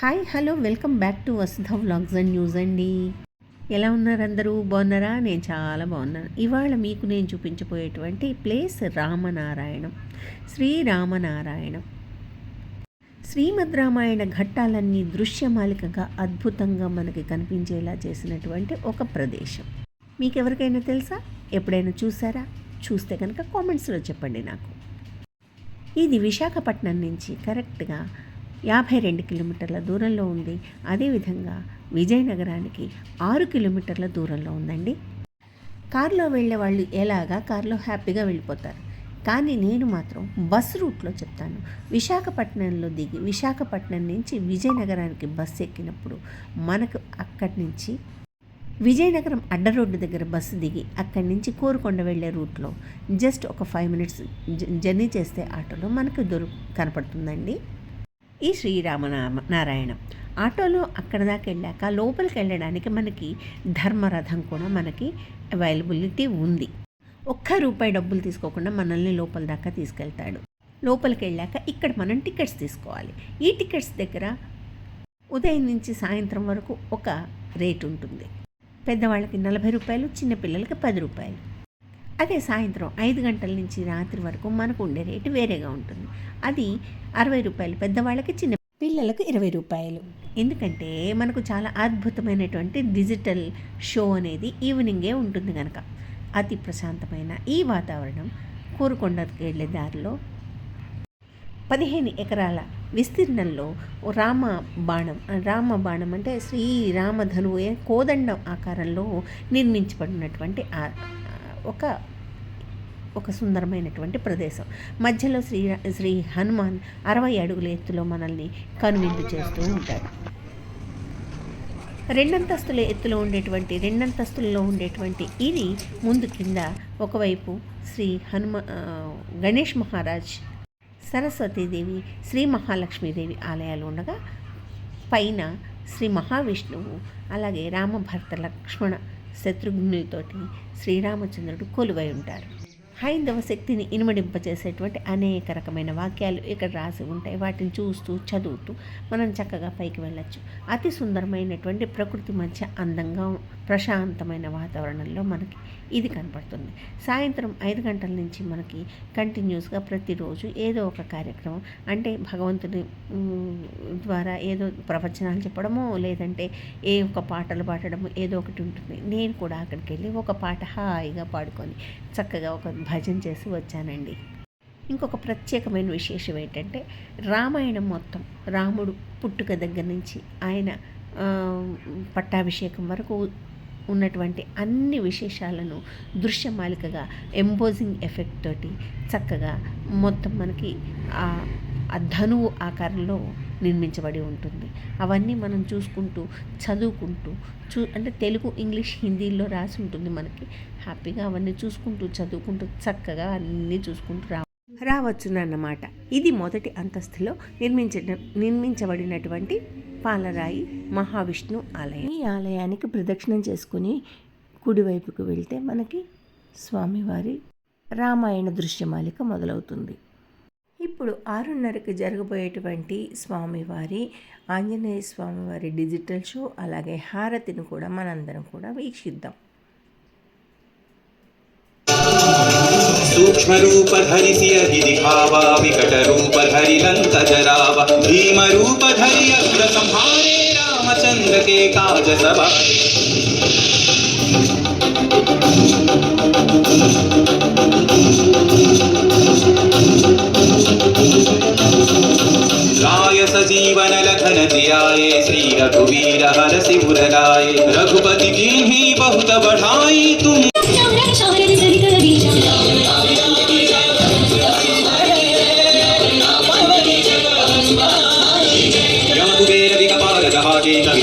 Hi hello welcome back to Vasudha vlogs and news అండి. ఎలా ఉన్నారు అందరూ? బాగున్నారా? నేను చాలా బాగున్నాను. ఇవాళ మీకు నేను చూపించబోయేటువంటి ప్లేస్ రామనారాయణం. శ్రీరామనారాయణం శ్రీమద్ రామాయణ ఘట్టాలన్నీ దృశ్యమాలికగా అద్భుతంగా మనకి కనిపించేలా చేసినటువంటి ఒక ప్రదేశం. మీకు ఎవరికైనా తెలుసా? ఎప్పుడైనా చూసారా? చూస్తే కనుక కామెంట్స్లో చెప్పండి నాకు. ఇది విశాఖపట్నం నుంచి కరెక్ట్గా యాభై రెండు కిలోమీటర్ల దూరంలో ఉంది. అదేవిధంగా విజయనగరానికి ఆరు కిలోమీటర్ల దూరంలో ఉందండి. కారులో వెళ్ళే వాళ్ళు ఎలాగా కారులో హ్యాపీగా వెళ్ళిపోతారు? కానీ నేను మాత్రం బస్ రూట్లో చెప్తాను. విశాఖపట్నంలో దిగి విశాఖపట్నం నుంచి విజయనగరానికి బస్సు ఎక్కినప్పుడు మనకు అక్కడి నుంచి విజయనగరం అడ్డ రోడ్డు దగ్గర బస్సు దిగి అక్కడి నుంచి కోరుకొండ వెళ్ళే రూట్లో జస్ట్ ఒక ఫైవ్ మినిట్స్ జర్నీ చేస్తే ఆటోలో మనకు దొరు కనపడుతుందండి. ఈ శ్రీరామనామ నారాయణం ఆటోలో అక్కడ దాకా వెళ్ళాక లోపలికి వెళ్ళడానికి మనకి ధర్మరథం కూడా మనకి అవైలబిలిటీ ఉంది. ఒక్క రూపాయి డబ్బులు తీసుకోకుండా మనల్ని లోపల దాకా తీసుకెళ్తాడు. లోపలికి వెళ్ళాక ఇక్కడ మనం టికెట్స్ తీసుకోవాలి. ఈ టికెట్స్ దగ్గర ఉదయం నుంచి సాయంత్రం వరకు ఒక రేట్ ఉంటుంది. పెద్దవాళ్ళకి నలభై రూపాయలు చిన్నపిల్లలకి పది రూపాయలు. అదే సాయంత్రం ఐదు గంటల నుంచి రాత్రి వరకు మనకు ఉండే రేటు వేరేగా ఉంటుంది. అది అరవై రూపాయలు పెద్దవాళ్ళకి చిన్న పిల్లలకు ఇరవై రూపాయలు. ఎందుకంటే మనకు చాలా అద్భుతమైనటువంటి డిజిటల్ షో అనేది ఈవినింగే ఉంటుంది కనుక అతి ప్రశాంతమైన ఈ వాతావరణం కోరుకొండకి వెళ్ళే దారిలో పదిహేను ఎకరాల విస్తీర్ణంలో రామ బాణం రామ బాణం అంటే శ్రీరామధనువు కోదండం ఆకారంలో నిర్మించబడినటువంటి ఒక ఒక సుందరమైనటువంటి ప్రదేశం. మధ్యలో శ్రీ శ్రీ హనుమాన్ అరవై అడుగుల ఎత్తులో మనల్ని కనువిందు చేస్తూ ఉంటాడు. రెండంతస్తుల ఎత్తులో ఉండేటువంటి రెండంతస్తుల్లో ఉండేటువంటి ఇది ముందు కింద ఒకవైపు శ్రీ హనుమ గణేష్ మహారాజ్ సరస్వతీదేవి శ్రీ మహాలక్ష్మీదేవి ఆలయాలు ఉండగా పైన శ్రీ మహావిష్ణువు అలాగే రామభర్త లక్ష్మణ శత్రుఘ్నులతోటి శ్రీరామచంద్రుడు కొలువై ఉంటారు. హైందవ శక్తిని ఇనుమడింపచేసేటువంటి అనేక రకమైన వాక్యాలు ఇక్కడ రాసి ఉంటాయి. వాటిని చూస్తూ చదువుతూ మనం చక్కగా పైకి వెళ్ళచ్చు. అతి సుందరమైనటువంటి ప్రకృతి మధ్య అందంగా ప్రశాంతమైన వాతావరణంలో మనకి ఇది కనపడుతుంది. సాయంత్రం ఐదు గంటల నుంచి మనకి కంటిన్యూస్గా ప్రతిరోజు ఏదో ఒక కార్యక్రమం అంటే భగవంతుని ద్వారా ఏదో ప్రవచనాలు చెప్పడము లేదంటే ఏ ఒక పాటలు పాడడము ఏదో ఒకటి ఉంటుంది. నేను కూడా అక్కడికి వెళ్ళి ఒక పాట హాయిగా పాడుకొని చక్కగా ఒక భజన చేసి వచ్చానండి. ఇంకొక ప్రత్యేకమైన విశేషం ఏంటంటే రామాయణం మొత్తం రాముడు పుట్టుక దగ్గర నుంచి ఆయన పట్టాభిషేకం వరకు ఉన్నటువంటి అన్ని విశేషాలను దృశ్యమాలికగా ఎంబోజింగ్ ఎఫెక్ట్ తోటి చక్కగా మొత్తం మనకి ఆ ధనువు ఆకారంలో నిర్మించబడి ఉంటుంది. అవన్నీ మనం చూసుకుంటూ చదువుకుంటూ చూ అంటే తెలుగు ఇంగ్లీష్ హిందీలో రాసి ఉంటుంది మనకి. హ్యాపీగా అవన్నీ చూసుకుంటూ చదువుకుంటూ చక్కగా అన్నీ చూసుకుంటూ రా రావచ్చునన్నమాట. ఇది మొదటి అంతస్తులో నిర్మించ నిర్మించబడినటువంటి పాలరాయి మహావిష్ణు ఆలయం. ఈ ఆలయానికి ప్రదక్షిణం చేసుకుని కుడివైపుకు వెళ్తే మనకి స్వామివారి రామాయణ దృశ్యమాలిక మొదలవుతుంది. ఇప్పుడు ఆరున్నరకి జరగబోయేటువంటి స్వామివారి ఆంజనేయ స్వామివారి డిజిటల్ షో అలాగే హారతిని కూడా మనందరం కూడా వీక్షిద్దాం. कृष्ण रूप धरि सियहि दिखावा विकट रूप धरि लंक जरावा भीम रूप धरि असुर संहारे रामचंद्र के काज सभा राय लखन जियाए श्री रघुवीर हर सिर लाए रघुपति की बहुत बढ़ाई तुम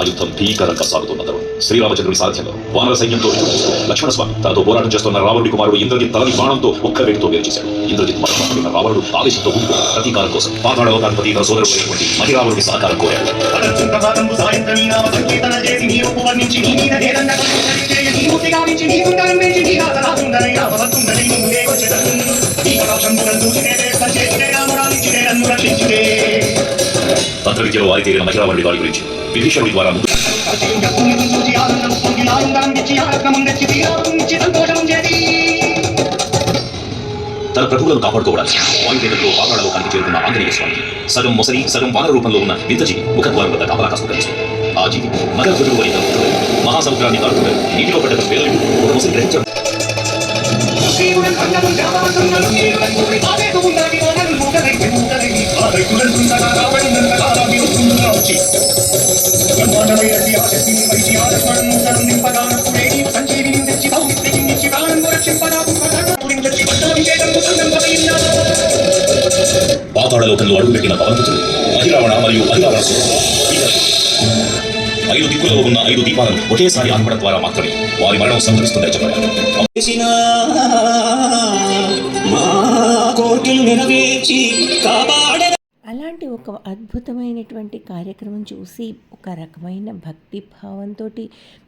రామాయణ మహాయుద్ధం భీకరంగా సాగుతున్న శ్రీరామచంద్రుని సారథ్యంలో వానర సైన్యంతో లక్ష్మణస్వామి తనతో పోరాటం చేస్తున్న రావణుడి కుమారుడు ఇంద్రజిత్ తలని బాణంతో ఒక్క వేటితో వేరు చేశాడు ఇంద్రజిత్ మరణం రావణుడు ఆవేశంతో ఉంటూ ప్రతీకారం కోసం పాతాళ లోకాధిపతి తన సోదరుడైనటువంటి మహిరావణుడి సహకారం కోరాడు. తంత్ర విద్యలో వారితేరిన మహిరావణుడి దాడి గురించి విభీషణుడి ద్వారా ముందు తన ప్రభువులను కాపాడుకోవడానికి వాయువేదంలో పాతాళ లోకానికి చేరుకున్న ఆంజనేయ స్వామి సగం మొసలి సగం వాన రూపంలో ఉన్న వింతజీవి ముఖద్వారం వద్ద కాపలా కాసు కనిపిస్తుంది ఆ జీవి నగర గురువు అయిన మహాసముద్రాన్ని దాటుతూ నీటిలో పడ్డ వేలు ఒక మొసలి గ్రహించడం. శ్రీగుణం ఉండాలి పాతాళ లోకంలో అడుగుపెట్టిన పవనపుత్రుడు అధిరావణ మరియు అహిరావణ ఐదు దిక్కులలో ఉన్న ఐదు దీపాలను ఒకేసారి ఆర్పడం ద్వారా మాత్రమే వారి మరణం సంభవిస్తుందని చెప్పారు. చేసిన నెరవేర్చి కాపాడ అలాంటి ఒక అద్భుతమైనటువంటి కార్యక్రమం చూసి ఒక రకమైన భక్తి భావంతో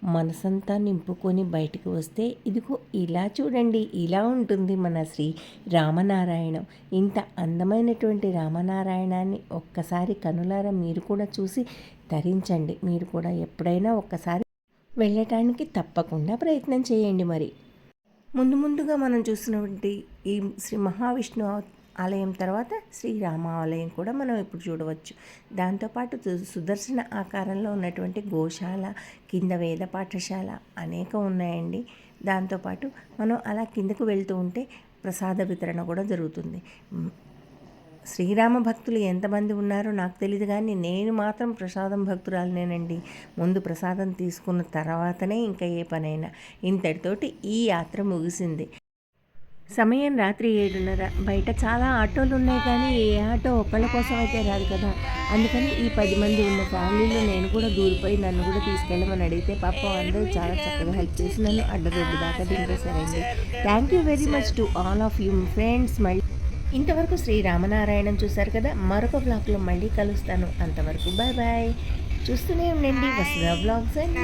మనసంతా నింపుకొని బయటకు వస్తే ఇదిగో ఇలా చూడండి ఇలా ఉంటుంది మన శ్రీ రామనారాయణం. ఇంత అందమైనటువంటి రామనారాయణాన్ని ఒక్కసారి కనులారా మీరు కూడా చూసి ధరించండి మీరు కూడా ఎప్పుడైనా ఒక్కసారి వెళ్ళటానికి తప్పకుండా ప్రయత్నం చేయండి మరి. ముందు ముందుగా మనం చూసినటువంటి ఈ శ్రీ మహావిష్ణు ఆలయం తర్వాత శ్రీరామ ఆలయం కూడా మనం ఇప్పుడు చూడవచ్చు. దాంతోపాటు సు- సుదర్శన ఆకారంలో ఉన్నటువంటి గోశాల కింద వేద పాఠశాల అనేక ఉన్నాయండి. దాంతోపాటు మనం అలా కిందకు వెళ్తూ ఉంటే ప్రసాద వితరణ కూడా జరుగుతుంది. శ్రీరామ భక్తులు ఎంతమంది ఉన్నారో నాకు తెలియదు కానీ నేను మాత్రం ప్రసాదం భక్తురాలనేనండి. ముందు ప్రసాదం తీసుకున్న తర్వాతనే ఇంకా ఏ పనైనా. ఇంతటితోటి ఈ యాత్ర ముగిసింది. సమయం రాత్రి ఏడున్నర. బయట చాలా ఆటోలు ఉన్నాయి కానీ ఏ ఆటో ఒకళ్ళ కోసం అయితే రాదు కదా. అందుకని ఈ పది మంది ఉన్న ఫ్యామిలీలో నేను కూడా దూరిపోయి నన్ను కూడా తీసుకెళ్ళమని అడిగితే పాపం అందరూ చాలా చక్కగా హెల్ప్ చేసి నన్ను అడ్డదొడ్డు దాకా దింపేశారండి. Thank you very much to all of you friends మళ్ళీ ఇంతవరకు శ్రీ రామనారాయణం చూశారు కదా. మరొక బ్లాగ్లో మళ్ళీ కలుస్తాను. అంతవరకు బాయ్ బాయ్ చూస్తూనే ఉండండి. వసుధ బ్లాగ్స్ అండ్